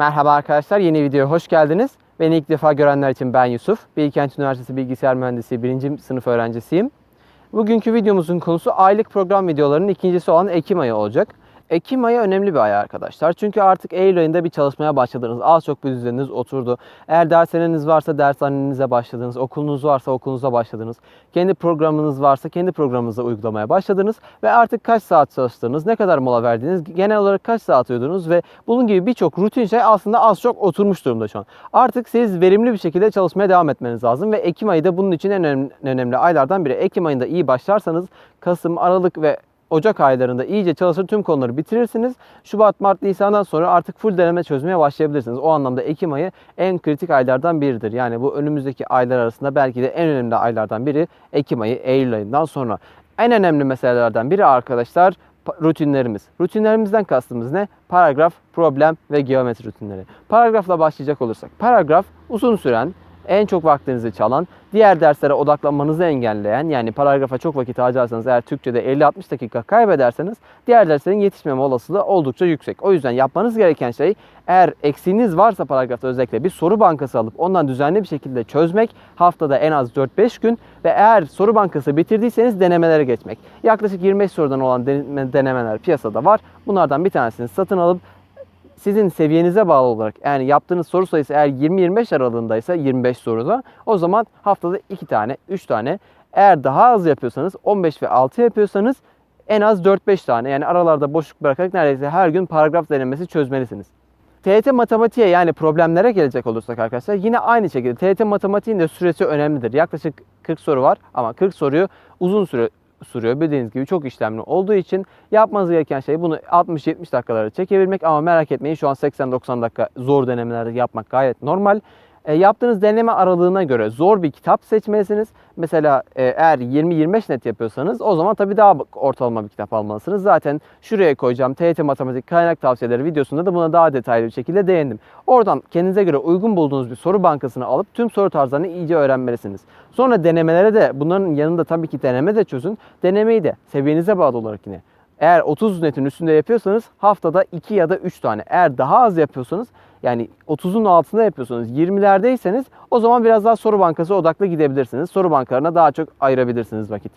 Merhaba arkadaşlar, yeni videoya hoş geldiniz. Beni ilk defa görenler için ben Yusuf. Bilkent Üniversitesi Bilgisayar Mühendisliği 1. sınıf öğrencisiyim. Bugünkü videomuzun konusu aylık program videolarının ikincisi olan Ekim ayı olacak. Ekim ayı önemli bir ay arkadaşlar. Çünkü artık Eylül ayında bir çalışmaya başladınız. Az çok bir düzeniniz oturdu. Eğer dersleriniz varsa dershanenize başladınız. Okulunuz varsa okulunuza başladınız. Kendi programınız varsa kendi programınıza uygulamaya başladınız. Ve artık kaç saat çalıştığınız, ne kadar mola verdiğiniz, genel olarak kaç saat uyudunuz ve bunun gibi birçok rutin şey aslında az çok oturmuş durumda şu an. Artık siz verimli bir şekilde çalışmaya devam etmeniz lazım ve Ekim ayı da bunun için en önemli aylardan biri. Ekim ayında iyi başlarsanız Kasım, Aralık ve Ocak aylarında iyice çalışır tüm konuları bitirirsiniz. Şubat, Mart, Nisan'dan sonra artık full deneme çözmeye başlayabilirsiniz. O anlamda Ekim ayı en kritik aylardan biridir. Yani bu önümüzdeki aylar arasında belki de en önemli aylardan biri Ekim ayı, Eylül ayından sonra. En önemli meselelerden biri arkadaşlar rutinlerimiz. Rutinlerimizden kastımız ne? Paragraf, problem ve geometri rutinleri. Paragrafla başlayacak olursak. Paragraf uzun süren, en çok vaktinizi çalan, diğer derslere odaklanmanızı engelleyen yani paragrafa çok vakit harcarsanız eğer Türkçe'de 50-60 dakika kaybederseniz diğer derslerin yetişmeme olasılığı oldukça yüksek. O yüzden yapmanız gereken şey eğer eksiğiniz varsa paragrafta özellikle bir soru bankası alıp ondan düzenli bir şekilde çözmek haftada en az 4-5 gün ve eğer soru bankası bitirdiyseniz denemelere geçmek. Yaklaşık 25 sorudan olan deneme- denemeler piyasada var. Bunlardan bir tanesini satın alıp sizin seviyenize bağlı olarak yani yaptığınız soru sayısı eğer 20-25 aralığındaysa 25 soruda o zaman haftada 2 tane 3 tane eğer daha az yapıyorsanız 15 ve 6 yapıyorsanız en az 4-5 tane yani aralarda boşluk bırakarak neredeyse her gün paragraf denemesi çözmelisiniz. TYT matematiğe yani problemlere gelecek olursak arkadaşlar yine aynı şekilde TYT matematiğin de süresi önemlidir. Yaklaşık 40 soru var ama 40 soruyu uzun süre sürüyor. Bildiğiniz gibi çok işlemli olduğu için yapmanız gereken şey bunu 60-70 dakikalara çekebilmek ama merak etmeyin şu an 80-90 dakika zor denemelerde yapmak gayet normal. E, yaptığınız deneme aralığına göre zor bir kitap seçmelisiniz. Mesela e, eğer 20-25 net yapıyorsanız o zaman tabii daha ortalama bir kitap almalısınız. Zaten şuraya koyacağım TYT Matematik Kaynak Tavsiyeleri videosunda da buna daha detaylı bir şekilde değindim. Oradan kendinize göre uygun bulduğunuz bir soru bankasını alıp tüm soru tarzlarını iyice öğrenmelisiniz. Sonra denemelere de bunların yanında tabii ki deneme de çözün. Denemeyi de seviyenize bağlı olarak yine eğer 30 netin üstünde yapıyorsanız haftada 2 ya da 3 tane. Eğer daha az yapıyorsanız yani 30'un altında yapıyorsanız 20'lerdeyseniz o zaman biraz daha soru bankası odaklı gidebilirsiniz. Soru bankalarına daha çok ayırabilirsiniz vakit.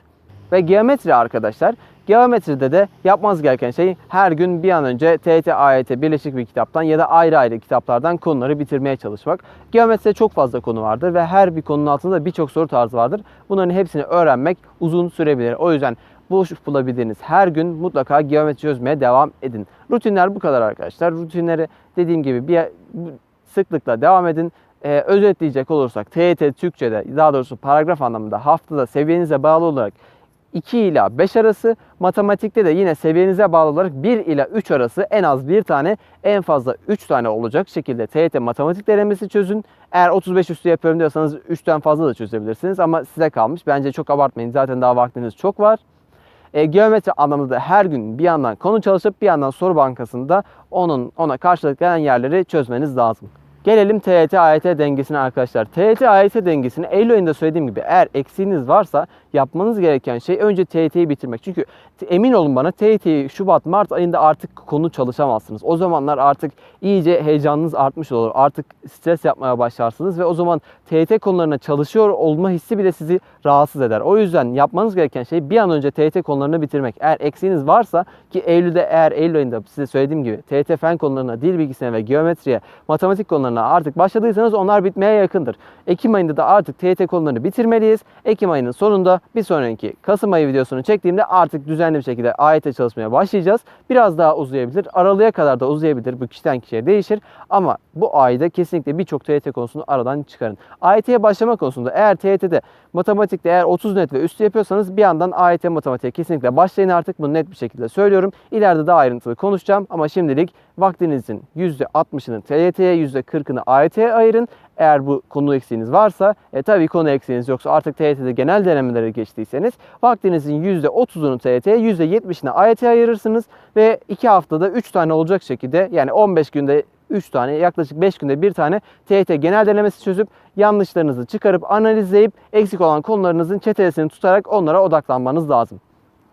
Ve geometri arkadaşlar. Geometride de yapmanız gereken şey her gün bir an önce TET, AYT birleşik bir kitaptan ya da ayrı ayrı kitaplardan konuları bitirmeye çalışmak. Geometride çok fazla konu vardır ve her bir konunun altında birçok soru tarzı vardır. Bunların hepsini öğrenmek uzun sürebilir. O yüzden boş bulabildiğiniz her gün mutlaka geometri çözmeye devam edin. Rutinler bu kadar arkadaşlar. Rutinleri dediğim gibi bir sıklıkla devam edin. Ee, özetleyecek olursak TYT Türkçe'de daha doğrusu paragraf anlamında haftada seviyenize bağlı olarak 2 ila 5 arası, matematikte de yine seviyenize bağlı olarak 1 ila 3 arası en az bir tane, en fazla 3 tane olacak şekilde TYT matematik denemesi çözün. Eğer 35 üstü yapıyorum diyorsanız 3'ten fazla da çözebilirsiniz ama size kalmış. Bence çok abartmayın. Zaten daha vaktiniz çok var. E, geometri anlamında da her gün bir yandan konu çalışıp bir yandan soru bankasında onun ona karşılık gelen yerleri çözmeniz lazım. Gelelim TYT AYT dengesine arkadaşlar. TYT AYT dengesini Eylül ayında söylediğim gibi eğer eksiğiniz varsa yapmanız gereken şey önce TYT'yi bitirmek. Çünkü emin olun bana TYT'yi Şubat Mart ayında artık konu çalışamazsınız. O zamanlar artık iyice heyecanınız artmış olur. Artık stres yapmaya başlarsınız ve o zaman TYT konularına çalışıyor olma hissi bile sizi rahatsız eder. O yüzden yapmanız gereken şey bir an önce TYT konularını bitirmek. Eğer eksiğiniz varsa ki Eylül'de eğer Eylül ayında size söylediğim gibi TYT fen konularına, dil bilgisine ve geometriye, matematik konularına artık başladıysanız onlar bitmeye yakındır. Ekim ayında da artık TYT konularını bitirmeliyiz. Ekim ayının sonunda bir sonraki Kasım ayı videosunu çektiğimde artık düzenli bir şekilde AYT çalışmaya başlayacağız. Biraz daha uzayabilir. Aralığa kadar da uzayabilir. Bu kişiden kişiye değişir. Ama bu ayda kesinlikle birçok TYT konusunu aradan çıkarın. AYT'ye başlama konusunda eğer TYT'de matematikte eğer 30 net ve üstü yapıyorsanız bir yandan AYT matematiğe kesinlikle başlayın artık. Bunu net bir şekilde söylüyorum. İleride daha ayrıntılı konuşacağım ama şimdilik vaktinizin %60'ını TYT'ye, %40'ını AYT'ye ayırın. Eğer bu konu eksiğiniz varsa, e, tabii konu eksiğiniz yoksa artık TYT'de genel denemelere geçtiyseniz vaktinizin %30'unu TYT'ye, %70'ini AYT'ye ayırırsınız ve 2 haftada 3 tane olacak şekilde yani 15 günde 3 tane yaklaşık 5 günde bir tane TYT genel denemesi çözüp yanlışlarınızı çıkarıp analizleyip eksik olan konularınızın çetesini tutarak onlara odaklanmanız lazım.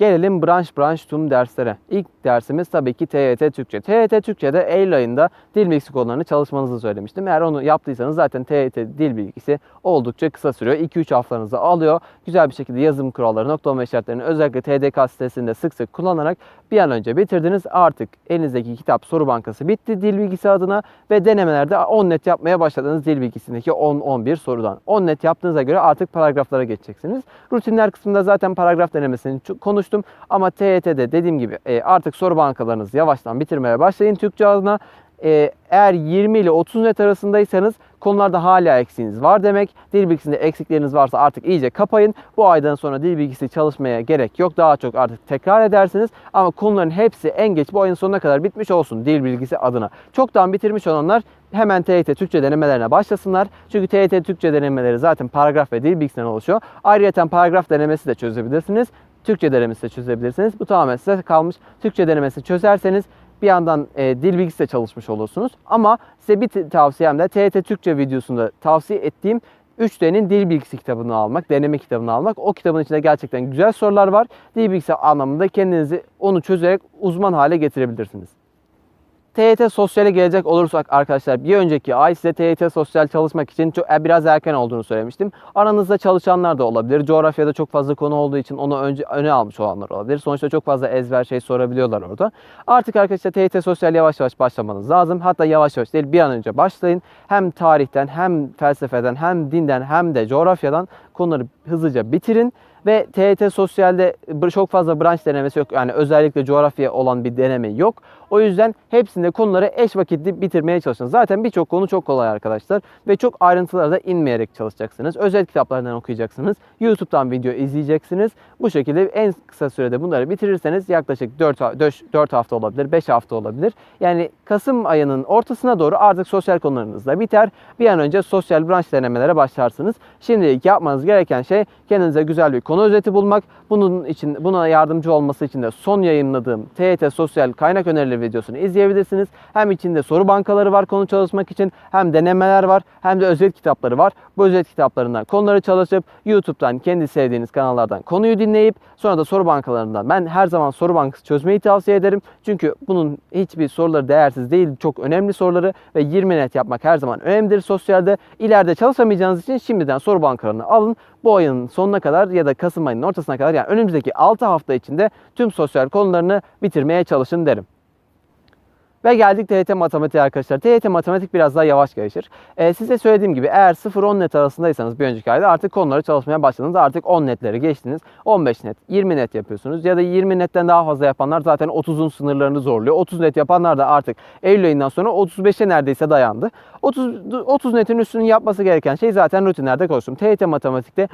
Gelelim branş branş tüm derslere. İlk dersimiz tabii ki TYT Türkçe. TYT Türkçe'de Eylül ayında dil bilgisi konularını çalışmanızı söylemiştim. Eğer onu yaptıysanız zaten TYT dil bilgisi oldukça kısa sürüyor. 2-3 haftalarınızı alıyor. Güzel bir şekilde yazım kuralları, noktalama işaretlerini özellikle TDK sitesinde sık sık kullanarak bir an önce bitirdiniz. Artık elinizdeki kitap soru bankası bitti dil bilgisi adına ve denemelerde 10 net yapmaya başladınız dil bilgisindeki 10-11 sorudan. 10 net yaptığınıza göre artık paragraflara geçeceksiniz. Rutinler kısmında zaten paragraf denemesini ç- konuştum ama TYT'de dediğim gibi e, artık soru bankalarınızı yavaştan bitirmeye başlayın Türkçe adına. E, eğer 20 ile 30 net arasındaysanız konularda hala eksiğiniz var demek. Dil bilgisinde eksikleriniz varsa artık iyice kapayın. Bu aydan sonra dil bilgisi çalışmaya gerek yok. Daha çok artık tekrar edersiniz. Ama konuların hepsi en geç bu ayın sonuna kadar bitmiş olsun dil bilgisi adına. Çoktan bitirmiş olanlar hemen TYT Türkçe denemelerine başlasınlar. Çünkü TYT Türkçe denemeleri zaten paragraf ve dil bilgisinden oluşuyor. Ayrıca paragraf denemesi de çözebilirsiniz. Türkçe denemesi de çözebilirsiniz. Bu tamamen size kalmış. Türkçe denemesi çözerseniz bir yandan e, dil bilgisi de çalışmış olursunuz. Ama size bir tavsiyem de TYT Türkçe videosunda tavsiye ettiğim 3D'nin dil bilgisi kitabını almak, deneme kitabını almak. O kitabın içinde gerçekten güzel sorular var. Dil bilgisi anlamında kendinizi onu çözerek uzman hale getirebilirsiniz. TYT Sosyal'e gelecek olursak arkadaşlar bir önceki ay size TYT Sosyal çalışmak için çok, e, biraz erken olduğunu söylemiştim. Aranızda çalışanlar da olabilir. Coğrafyada çok fazla konu olduğu için onu önce öne almış olanlar olabilir. Sonuçta çok fazla ezber şey sorabiliyorlar orada. Artık arkadaşlar TYT Sosyal yavaş yavaş başlamanız lazım. Hatta yavaş yavaş değil bir an önce başlayın. Hem tarihten hem felsefeden hem dinden hem de coğrafyadan konuları hızlıca bitirin. Ve TYT Sosyal'de çok fazla branş denemesi yok. Yani özellikle coğrafya olan bir deneme yok. O yüzden hepsinde konuları eş vakitli bitirmeye çalışın. Zaten birçok konu çok kolay arkadaşlar. Ve çok ayrıntılara da inmeyerek çalışacaksınız. Özel kitaplardan okuyacaksınız. YouTube'dan video izleyeceksiniz. Bu şekilde en kısa sürede bunları bitirirseniz yaklaşık 4, 4 hafta olabilir, 5 hafta olabilir. Yani Kasım ayının ortasına doğru artık sosyal konularınız da biter. Bir an önce sosyal branş denemelere başlarsınız. Şimdilik yapmanız gereken şey kendinize güzel bir konu özeti bulmak. Bunun için buna yardımcı olması için de son yayınladığım TYT Sosyal kaynak önerileri videosunu izleyebilirsiniz. Hem içinde soru bankaları var konu çalışmak için, hem denemeler var, hem de özet kitapları var. Bu özet kitaplarından konuları çalışıp YouTube'dan kendi sevdiğiniz kanallardan konuyu dinleyip sonra da soru bankalarından ben her zaman soru bankası çözmeyi tavsiye ederim. Çünkü bunun hiçbir soruları değersiz değil. Çok önemli soruları ve 20 net yapmak her zaman önemlidir sosyalde. İleride çalışamayacağınız için şimdiden soru bankalarını alın. Bu ayın sonuna kadar ya da Kasım ayının ortasına kadar yani önümüzdeki 6 hafta içinde tüm sosyal konularını bitirmeye çalışın derim. Ve geldik TYT matematiğe arkadaşlar. TYT matematik biraz daha yavaş gelişir. Ee, size söylediğim gibi eğer 0-10 net arasındaysanız bir önceki ayda artık konuları çalışmaya başladınız. Artık 10 netleri geçtiniz. 15 net, 20 net yapıyorsunuz. Ya da 20 netten daha fazla yapanlar zaten 30'un sınırlarını zorluyor. 30 net yapanlar da artık Eylül ayından sonra 35'e neredeyse dayandı. 30, 30 netin üstünün yapması gereken şey zaten rutinlerde konuştum. TYT matematikte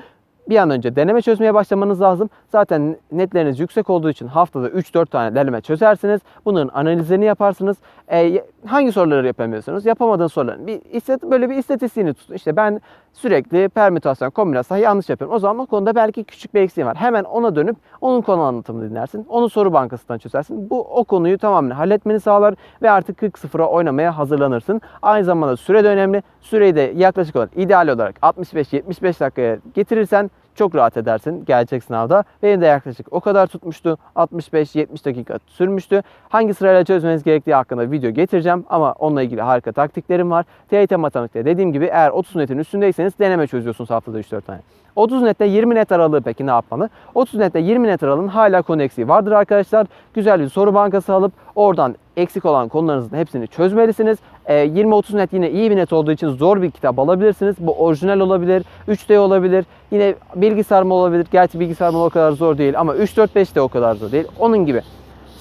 bir an önce deneme çözmeye başlamanız lazım. Zaten netleriniz yüksek olduğu için haftada 3-4 tane deneme çözersiniz. Bunların analizlerini yaparsınız. E, hangi soruları yapamıyorsunuz? Yapamadığınız soruların bir istat böyle bir istatistiğini tutun. İşte ben sürekli permütasyon, kombinasyon yanlış yapıyorum. O zaman o konuda belki küçük bir eksiğim var. Hemen ona dönüp onun konu anlatımını dinlersin. Onu soru bankasından çözersin. Bu o konuyu tamamen halletmeni sağlar ve artık 40-0'a oynamaya hazırlanırsın. Aynı zamanda süre de önemli. Süreyi de yaklaşık olarak ideal olarak 65-75 dakikaya getirirsen çok rahat edersin gelecek sınavda. Benim de yaklaşık o kadar tutmuştu. 65-70 dakika sürmüştü. Hangi sırayla çözmeniz gerektiği hakkında video getireceğim ama onunla ilgili harika taktiklerim var. TYT matematikte dediğim gibi eğer 30 netin üstündeyseniz deneme çözüyorsunuz haftada 3-4 tane. 30 nette 20 net aralığı peki ne yapmalı? 30 nette 20 net aralığın hala konu eksiği vardır arkadaşlar. Güzel bir soru bankası alıp oradan eksik olan konularınızın hepsini çözmelisiniz. E, 20-30 net yine iyi bir net olduğu için zor bir kitap alabilirsiniz. Bu orijinal olabilir, 3D olabilir, yine bilgisayar mı olabilir. Gerçi bilgisayar mı o kadar zor değil ama 3-4-5 de o kadar zor değil. Onun gibi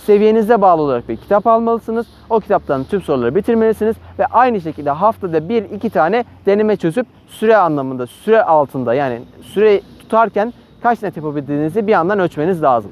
seviyenize bağlı olarak bir kitap almalısınız. O kitaptan tüm soruları bitirmelisiniz ve aynı şekilde haftada 1-2 tane deneme çözüp süre anlamında, süre altında yani süre tutarken kaç net yapabildiğinizi bir yandan ölçmeniz lazım.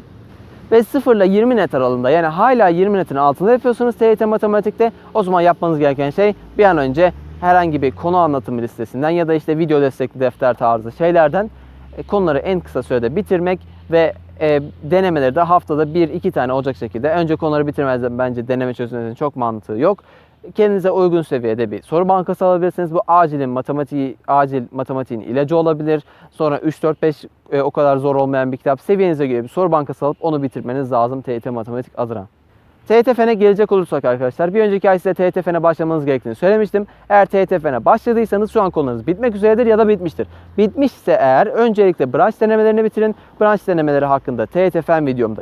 Ve 0 ile 20 net aralığında yani hala 20 netin altında yapıyorsunuz TYT matematikte o zaman yapmanız gereken şey bir an önce herhangi bir konu anlatımı listesinden ya da işte video destekli defter tarzı şeylerden e, konuları en kısa sürede bitirmek ve e, denemeleri de haftada 1-2 tane olacak şekilde. Önce konuları bitirmezden bence deneme çözmesinin çok mantığı yok. kendinize uygun seviyede bir soru bankası alabilirsiniz. Bu acilin matematiği, acil matematiğin ilacı olabilir. Sonra 3 4 5 e, o kadar zor olmayan bir kitap seviyenize göre bir soru bankası alıp onu bitirmeniz lazım TYT matematik adına. TYT Fen'e gelecek olursak arkadaşlar bir önceki ay size TYT Fen'e başlamanız gerektiğini söylemiştim. Eğer TYT Fen'e başladıysanız şu an konularınız bitmek üzeredir ya da bitmiştir. Bitmişse eğer öncelikle branş denemelerini bitirin. Branş denemeleri hakkında TYT Fen videomda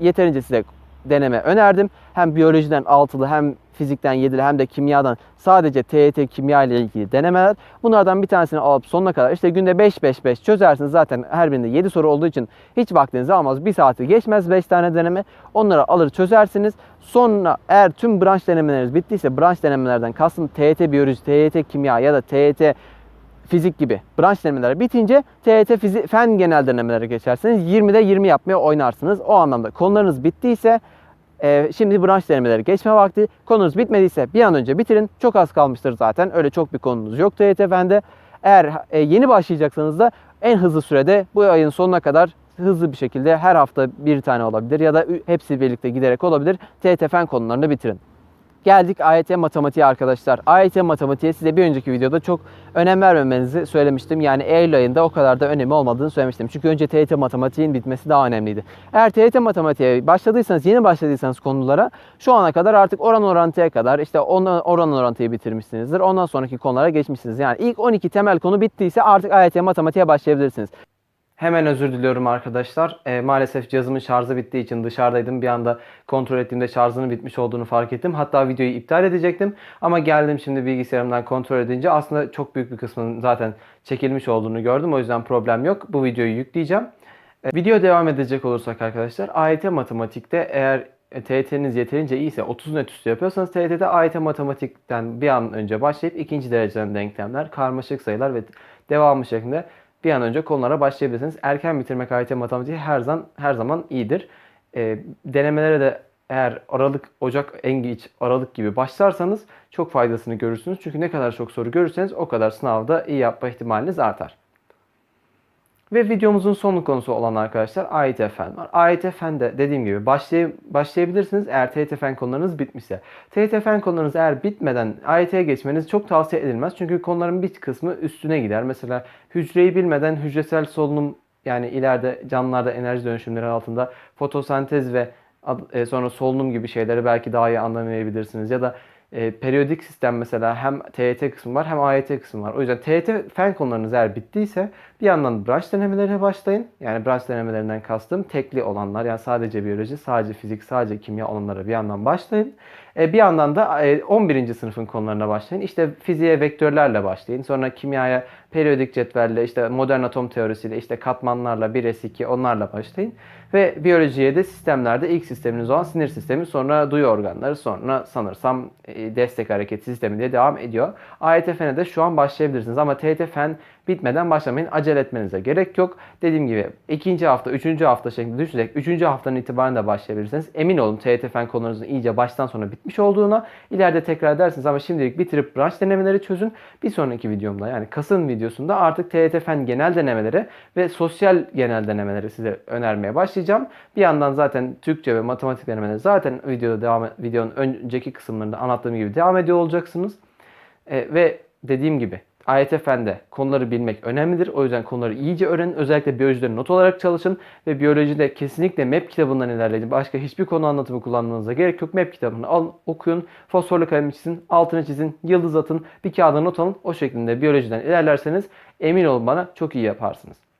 yeterince size deneme önerdim. Hem biyolojiden altılı hem fizikten yedili hem de kimyadan sadece TYT kimya ile ilgili denemeler. Bunlardan bir tanesini alıp sonuna kadar işte günde 5-5-5 çözersiniz. Zaten her birinde 7 soru olduğu için hiç vaktinizi almaz. Bir saati geçmez 5 tane deneme. Onları alır çözersiniz. Sonra eğer tüm branş denemeleriniz bittiyse branş denemelerden kastım TYT biyoloji, TYT kimya ya da TYT fizik gibi branş denemeler bitince TYT fizik, fen genel denemelere geçersiniz. 20'de 20 yapmaya oynarsınız. O anlamda konularınız bittiyse e, şimdi branş denemeleri geçme vakti. Konunuz bitmediyse bir an önce bitirin. Çok az kalmıştır zaten. Öyle çok bir konunuz yok TYT fende. Eğer e, yeni başlayacaksanız da en hızlı sürede bu ayın sonuna kadar hızlı bir şekilde her hafta bir tane olabilir ya da hepsi birlikte giderek olabilir. TYT fen konularını bitirin. Geldik AYT matematiğe arkadaşlar. AYT matematiğe size bir önceki videoda çok önem vermemenizi söylemiştim. Yani Eylül ayında o kadar da önemi olmadığını söylemiştim. Çünkü önce TYT matematiğin bitmesi daha önemliydi. Eğer TYT matematiğe başladıysanız, yeni başladıysanız konulara şu ana kadar artık oran orantıya kadar işte oran orantıyı bitirmişsinizdir. Ondan sonraki konulara geçmişsiniz. Yani ilk 12 temel konu bittiyse artık AYT matematiğe başlayabilirsiniz. Hemen özür diliyorum arkadaşlar. Ee, maalesef cihazımın şarjı bittiği için dışarıdaydım. Bir anda kontrol ettiğimde şarjının bitmiş olduğunu fark ettim. Hatta videoyu iptal edecektim. Ama geldim şimdi bilgisayarımdan kontrol edince aslında çok büyük bir kısmının zaten çekilmiş olduğunu gördüm. O yüzden problem yok. Bu videoyu yükleyeceğim. Ee, video devam edecek olursak arkadaşlar. AYT matematikte eğer TYT'niz yeterince iyiyse 30 net üstü yapıyorsanız TYT'de AYT matematikten bir an önce başlayıp ikinci dereceden denklemler, karmaşık sayılar ve devamı şeklinde bir an önce konulara başlayabilirsiniz. Erken bitirmek AYT matematiği her zaman her zaman iyidir. Ee, denemelere de eğer Aralık, Ocak, en geç Aralık gibi başlarsanız çok faydasını görürsünüz. Çünkü ne kadar çok soru görürseniz o kadar sınavda iyi yapma ihtimaliniz artar. Ve videomuzun son konusu olan arkadaşlar AYT Fen var. AYT Fen'de dediğim gibi başlay başlayabilirsiniz eğer TYT Fen konularınız bitmişse. TYT Fen konularınız eğer bitmeden AYT'ye geçmeniz çok tavsiye edilmez. Çünkü konuların bir kısmı üstüne gider. Mesela hücreyi bilmeden hücresel solunum yani ileride canlılarda enerji dönüşümleri altında fotosentez ve e, sonra solunum gibi şeyleri belki daha iyi anlamayabilirsiniz. Ya da e, periyodik sistem mesela hem TYT kısmı var hem AYT kısmı var. O yüzden TYT fen konularınız eğer bittiyse bir yandan branş denemelerine başlayın. Yani branş denemelerinden kastım tekli olanlar yani sadece biyoloji, sadece fizik, sadece kimya olanlara bir yandan başlayın. E, bir yandan da e, 11. sınıfın konularına başlayın. İşte fiziğe vektörlerle başlayın. Sonra kimyaya periyodik cetvelle, işte modern atom teorisiyle, işte katmanlarla, 1S2 onlarla başlayın. Ve biyolojiye de sistemlerde ilk sisteminiz olan sinir sistemi, sonra duyu organları, sonra sanırsam e, destek hareket sistemi diye devam ediyor. AYT Fen'e de şu an başlayabilirsiniz ama TYT Fen bitmeden başlamayın. Acele etmenize gerek yok. Dediğim gibi ikinci hafta, üçüncü hafta şeklinde düşecek. Üçüncü haftanın itibaren de başlayabilirsiniz. Emin olun TYT Fen konularınızın iyice baştan sona bitmiş olduğuna. İleride tekrar edersiniz ama şimdilik bitirip branş denemeleri çözün. Bir sonraki videomda yani Kasım videosunda artık TYT Fen genel denemeleri ve sosyal genel denemeleri size önermeye başlayacağım. Bir yandan zaten Türkçe ve matematik denemeleri zaten videoda devam videonun önceki kısımlarında anlattığım gibi devam ediyor olacaksınız. E, ve dediğim gibi AYT Fen'de konuları bilmek önemlidir. O yüzden konuları iyice öğrenin. Özellikle biyolojide not olarak çalışın. Ve biyolojide kesinlikle MEP kitabından ilerleyin. Başka hiçbir konu anlatımı kullanmanıza gerek yok. MEP kitabını alın, okuyun. Fosforlu kalem çizin, altını çizin, yıldız atın, bir kağıda not alın. O şekilde biyolojiden ilerlerseniz emin olun bana çok iyi yaparsınız.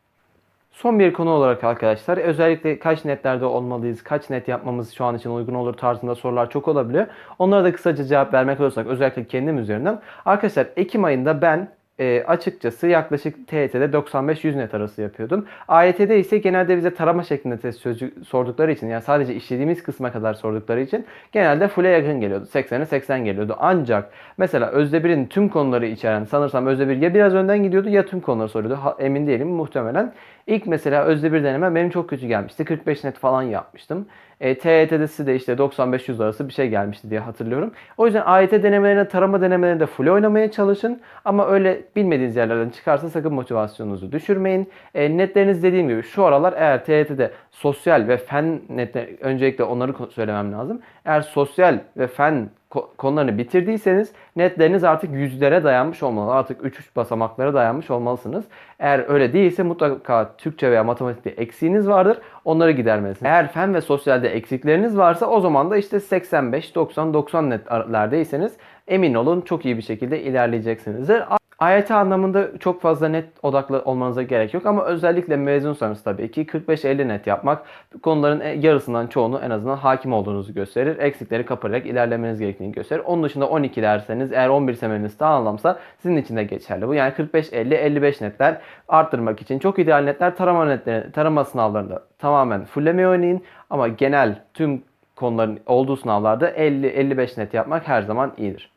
Son bir konu olarak arkadaşlar özellikle kaç netlerde olmalıyız, kaç net yapmamız şu an için uygun olur tarzında sorular çok olabiliyor. Onlara da kısaca cevap vermek olursak özellikle kendim üzerinden. Arkadaşlar Ekim ayında ben e, açıkçası yaklaşık TYT'de 95-100 net arası yapıyordum. AYT'de ise genelde bize tarama şeklinde test sözcü sordukları için yani sadece işlediğimiz kısma kadar sordukları için genelde full'e yakın geliyordu. 80'e 80 geliyordu. Ancak mesela Özdebir'in tüm konuları içeren sanırsam Özdebir ya biraz önden gidiyordu ya tüm konuları soruyordu. Ha, emin değilim muhtemelen. İlk mesela Özdebir deneme benim çok kötü gelmişti. 45 net falan yapmıştım. E, TYT'desi de işte 95-100 arası bir şey gelmişti diye hatırlıyorum. O yüzden AYT denemelerine, tarama denemelerinde full oynamaya çalışın. Ama öyle bilmediğiniz yerlerden çıkarsa sakın motivasyonunuzu düşürmeyin. E, netleriniz dediğim gibi şu aralar eğer TYT'de sosyal ve fen netler, öncelikle onları söylemem lazım. Eğer sosyal ve fen konularını bitirdiyseniz netleriniz artık yüzlere dayanmış olmalı. Artık 3 basamaklara dayanmış olmalısınız. Eğer öyle değilse mutlaka Türkçe veya matematikte eksiğiniz vardır. Onları gidermelisiniz. Eğer fen ve sosyalde eksikleriniz varsa o zaman da işte 85, 90, 90 netlerdeyseniz emin olun çok iyi bir şekilde ilerleyeceksinizdir. AYT anlamında çok fazla net odaklı olmanıza gerek yok ama özellikle mezunsanız tabii ki 45-50 net yapmak konuların e, yarısından çoğunu en azından hakim olduğunuzu gösterir. Eksikleri kapatarak ilerlemeniz gerektiğini gösterir. Onun dışında 12 derseniz eğer 11 semeriniz sağlamsa sizin için de geçerli. Bu yani 45-50-55 netler arttırmak için çok ideal netler tarama netleri, tarama sınavlarında tamamen fullemeyi oynayın ama genel tüm konuların olduğu sınavlarda 50-55 net yapmak her zaman iyidir.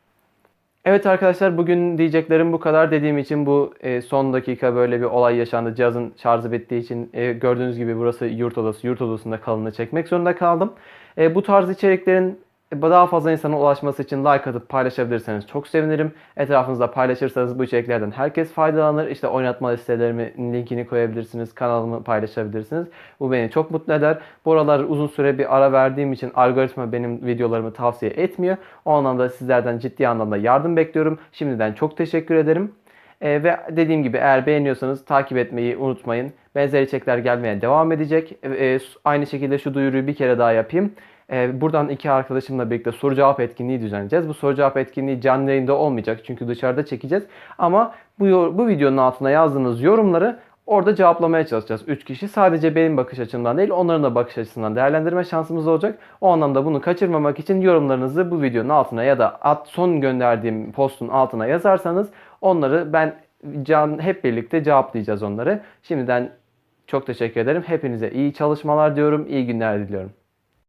Evet arkadaşlar bugün diyeceklerim bu kadar. Dediğim için bu e, son dakika böyle bir olay yaşandı. Cihazın şarjı bittiği için e, gördüğünüz gibi burası yurt odası. Yurt odasında kalını çekmek zorunda kaldım. E, bu tarz içeriklerin daha fazla insana ulaşması için like atıp paylaşabilirseniz çok sevinirim. Etrafınızda paylaşırsanız bu içeriklerden herkes faydalanır. İşte oynatma listelerimin linkini koyabilirsiniz. Kanalımı paylaşabilirsiniz. Bu beni çok mutlu eder. Bu aralar uzun süre bir ara verdiğim için algoritma benim videolarımı tavsiye etmiyor. O anlamda sizlerden ciddi anlamda yardım bekliyorum. Şimdiden çok teşekkür ederim. Ee, ve dediğim gibi eğer beğeniyorsanız takip etmeyi unutmayın. Benzer içerikler gelmeye devam edecek. Ee, aynı şekilde şu duyuruyu bir kere daha yapayım. Ee, buradan iki arkadaşımla birlikte soru cevap etkinliği düzenleyeceğiz. Bu soru cevap etkinliği canlı yayında olmayacak çünkü dışarıda çekeceğiz. Ama bu, bu videonun altına yazdığınız yorumları orada cevaplamaya çalışacağız. 3 kişi sadece benim bakış açımdan değil onların da bakış açısından değerlendirme şansımız olacak. O anlamda bunu kaçırmamak için yorumlarınızı bu videonun altına ya da at son gönderdiğim postun altına yazarsanız onları ben can hep birlikte cevaplayacağız onları. Şimdiden çok teşekkür ederim. Hepinize iyi çalışmalar diyorum. İyi günler diliyorum.